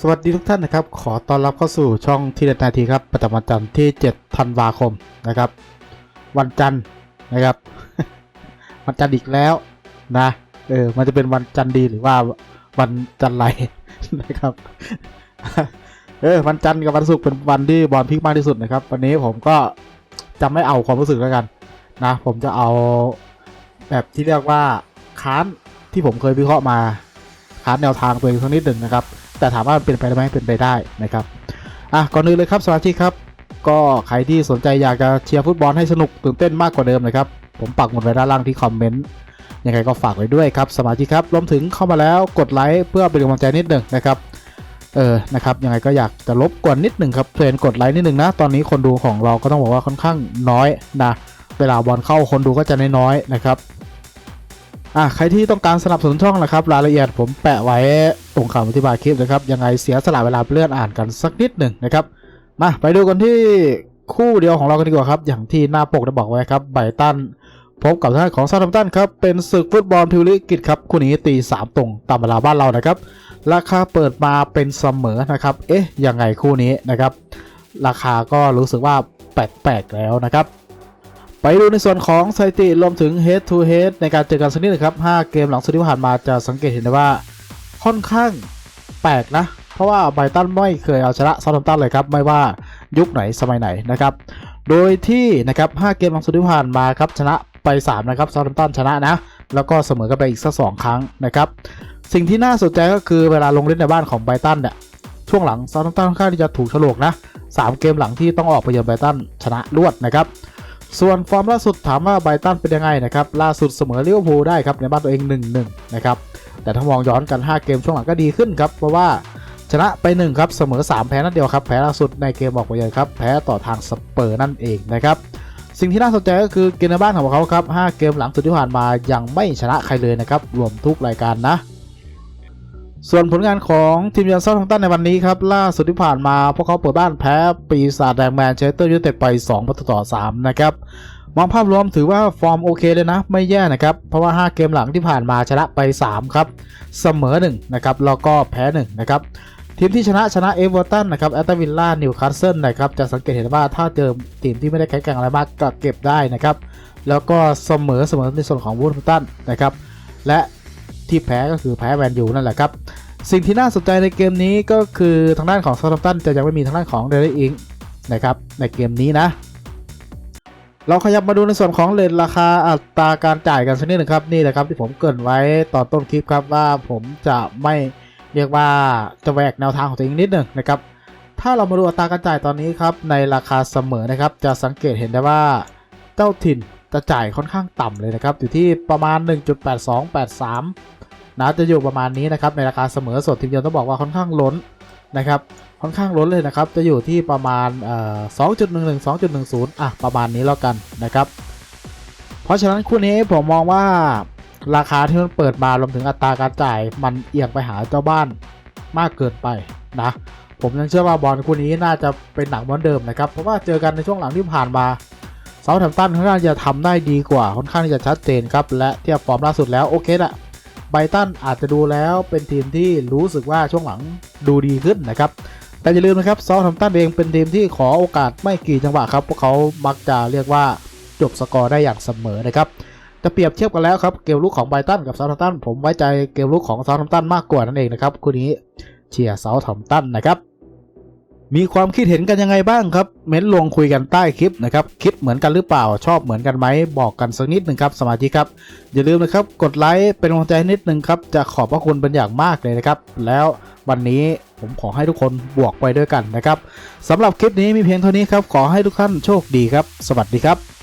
สวัสดีทุกท่านนะครับ ขอต้อนรับเข้าสู่ช่องทีเด็ดนาทีครับ ประจำวันจันทร์ที่ 7 ธันวาคมนะครับ วันจันทร์นะครับ วันจันทร์อีกแล้วนะ เออ มันจะเป็นวันจันทร์ดีหรือว่าวันจันทร์ไรนะครับ เออ วันจันทร์กับวันศุกร์เป็นวันที่บอลพลิกมากที่สุดนะครับ วันนี้ผมก็จะไม่เอาความรู้สึกแล้วกันนะ ผมจะเอาแบบที่เรียกว่าค้านที่ผมเคยวิเคราะห์มาค้านแนวทางตัวเองสักนิดหนึ่งนะครับ แต่ถามว่ามันเป็นไปได้ไหมเป็นไปได้นะครับอะก่อนอื่นเลยครับสมาชิกครับ ก็ใครที่สนใจอยากจะเชียร์ฟุตบอลให้สนุกตื่นเต้นมากกว่าเดิมนะครับผมปักหมุดไว้ด้านล่างที่คอมเมนต์ยังไงก็ฝากไว้ด้วยครับสมาชิกครับรวมถึงเข้ามาแล้วกดไลค์เพื่อเป็นกำลังใจนิดหนึ่งนะครับเออนะครับยังไงก็อยากจะลบกวนนิดหนึ่งครับเพื่อนกดไลค์นิดหนึ่งนะตอนนี้คนดูของเราก็ต้องบอกว่าค่อนข้างน้อยนะเวลาบอลเข้าคนดูก็จะน้อยๆนะครับ อะใครที่ต้องการสนับสนุนช่องนะครับรายละเอียดผมแปะไว้ตรงคำอธิบายคลิปนะครับยังไงเสียสละเวลาเลื่อนอ่านกันสักนิดหนึ่งนะครับมาไปดูกันที่คู่เดียวของเรากันดีกว่าครับ อย่างที่หน้าปกได้บอกไว้ครับไบตันพบกับทางด้านของซาทัมตันครับ เป็นศึกฟุตบอลพรีเมียร์ลีกครับ คู่นี้ตี 3 ตรงตามเวลาบ้านเรานะครับ ราคาเปิดมาเป็นเสมอนะครับ เอ๊ะ ยังไงคู่นี้นะครับ ราคาก็รู้สึกว่าแปลกๆแล้วนะครับ ไปดูในส่วนของสถิติรวมถึง head to head ในการเจอกันสักนิดนะครับ 5 เกมหลังสุดที่ผ่านมาจะสังเกตเห็นได้ว่าค่อนข้างแปลกนะ เพราะว่าไบตันไม่เคยเอาชนะซาท์แฮมตันเลยครับ ไม่ว่ายุคไหนสมัยไหนนะครับ โดยที่นะครับ 5 เกมหลังสุดที่ผ่านมาครับชนะไป 3 นะครับซาท์แฮมตันชนะนะ แล้วก็เสมอกันไปอีกสักสองครั้งนะครับสิ่งที่น่าสนใจก็คือเวลาลงเล่นในบ้านของไบตันเนี่ยช่วงหลังซาท์แฮมตันค่อนข้างที่จะถูกฉลกนะ3เกมหลังที่ต้องออกไปเยือนไบตันชนะรวดนะครับ ส่วนฟอร์มล่าสุดถามว่าไบตันเป็นยังไงนะครับล่าสุดเสมอลิเวอร์พูลได้ครับในบ้านตัวเอง 1-1 นะครับแต่ถ้ามองย้อนกัน 5 เกมช่วงหลังก็ดีขึ้นครับเพราะว่าชนะไป1ครับเสมอ 3 แพ้นัดเดียวครับแพ้ล่าสุดในเกมออกไปเยือนครับแพ้ต่อทางสเปอร์นั่นเองนะครับสิ่งที่น่าสนใจก็คือเกมในบ้านของเขาครับ5เกมหลังสุดที่ผ่านมายังไม่ชนะใครเลยนะครับรวมทุกรายการนะ ส่วนผลงานของทีมเยือนเซาท์แฮมป์ตันในวันนี้ครับ ล่าสุดที่ผ่านมาพวกเขาเปิดบ้านแพ้ปีศาจแดงแมนเชสเตอร์ยูไนเต็ดไป 2 ประตูต่อ 3 นะครับ มองภาพรวมถือว่าฟอร์มโอเคเลยนะ ไม่แย่นะครับ เพราะว่า 5 เกมหลังที่ผ่านมาชนะไป 3 ครับ เสมอ 1 นะครับ แล้วก็แพ้ 1 นะครับทีมที่ชนะชนะเอเวอร์ตันนะครับแอตตาวิลล่านิวคาสเซิลนะครับจะสังเกตเห็นว่าถ้าเจอทีมที่ไม่ได้แข็งแกร่งอะไรมากก็เก็บได้นะครับ แล้วก็เสมอเสมอในส่วนของวูดแฮมตันนะครับและ ที่แพ้ก็คือแพ้แมนยูนั่นแหละครับ สิ่งที่น่าสนใจในเกมนี้ก็คือทางด้านของซา u t ั a ตันจะยังไม่มีทางด้านของเดลิอิงนะครับในเกมนี้นะ เราขยับมาดูในส่วนของเลทราคาอัตราการจ่ายกันสักนิดหนึ่งครับนี่แหละครับที่ผมเกรินไว้ตอนต้นคลิปครับว่าผมจะไม่เรียกว่าจะแหวกแนวทางของตัวเองนิดหนึ่งนะครับถ้าเรามาดูอัตราการจ่ายตอนนี้ครับในราคาเสมอนะครับจะสังเกตเห็นได้ว่าเจ้าถิ่นจะจ่ายค่อนข้างต่ำเลยนะครับ อยู่ที่ประมาณ 1.8283 นะจะอยู่ประมาณนี้นะครับในราคาเสมอสดทีมเยือนต้องบอกว่าค่อนข้างล้นนะครับค่อนข้างล้นเลยนะครับจะอยู่ที่ประมาณเอ่อ2.11 2.10อะประมาณนี้แล้วกันนะครับเพราะฉะนั้นคู่นี้ผมมองว่าราคาที่มันเปิดมารวมถึงอัตราการจ่ายมันเอียงไปหาเจ้าบ้านมากเกินไปนะผมยังเชื่อว่าบอลคู่นี้น่าจะเป็นหนักเหมือนเดิมนะครับเพราะว่าเจอกันในช่วงหลังที่ผ่านมาเซาท์แฮมป์ตันค่อนข้างจะทำได้ดีกว่าค่อนข้างที่จะชัดเจนครับและเทียบฟอร์มล่าสุดแล้วโอเคละ ไบตันอาจจะดูแล้วเป็นทีมที่รู้สึกว่าช่วงหลังดูดีขึ้นนะครับ แต่อย่าลืมนะครับซอลทัมตันเองเป็นทีมที่ขอโอกาสไม่กี่จังหวะครับพวกเขามักจะเรียกว่าจบสกอร์ได้อย่างเสมอนะครับจะเปรียบเทียบกันแล้วครับเกมลุกของไบตันกับซา u t ั a ตันผมไว้ใจเกมลุกของซา u t ั a ตันมากกว่านั่นเองนะครับคู่นี้เชียร์ซา u t ั a ตันนะครับ มีความคิดเห็นกันยังไงบ้างครับ เม้นลงคุยกันใต้คลิปนะครับ คิดเหมือนกันหรือเปล่า ชอบเหมือนกันไหม บอกกันสักนิดหนึ่งครับ สมาชิกครับ อย่าลืมนะครับ กดไลค์เป็นกำลังใจนิดหนึ่งครับ จะขอบพระคุณเป็นอย่างมากเลยนะครับ แล้ววันนี้ผมขอให้ทุกคนบวกไปด้วยกันนะครับสำหรับคลิปนี้มีเพียงเท่านี้ครับ ขอให้ทุกท่านโชคดีครับ สวัสดีครับ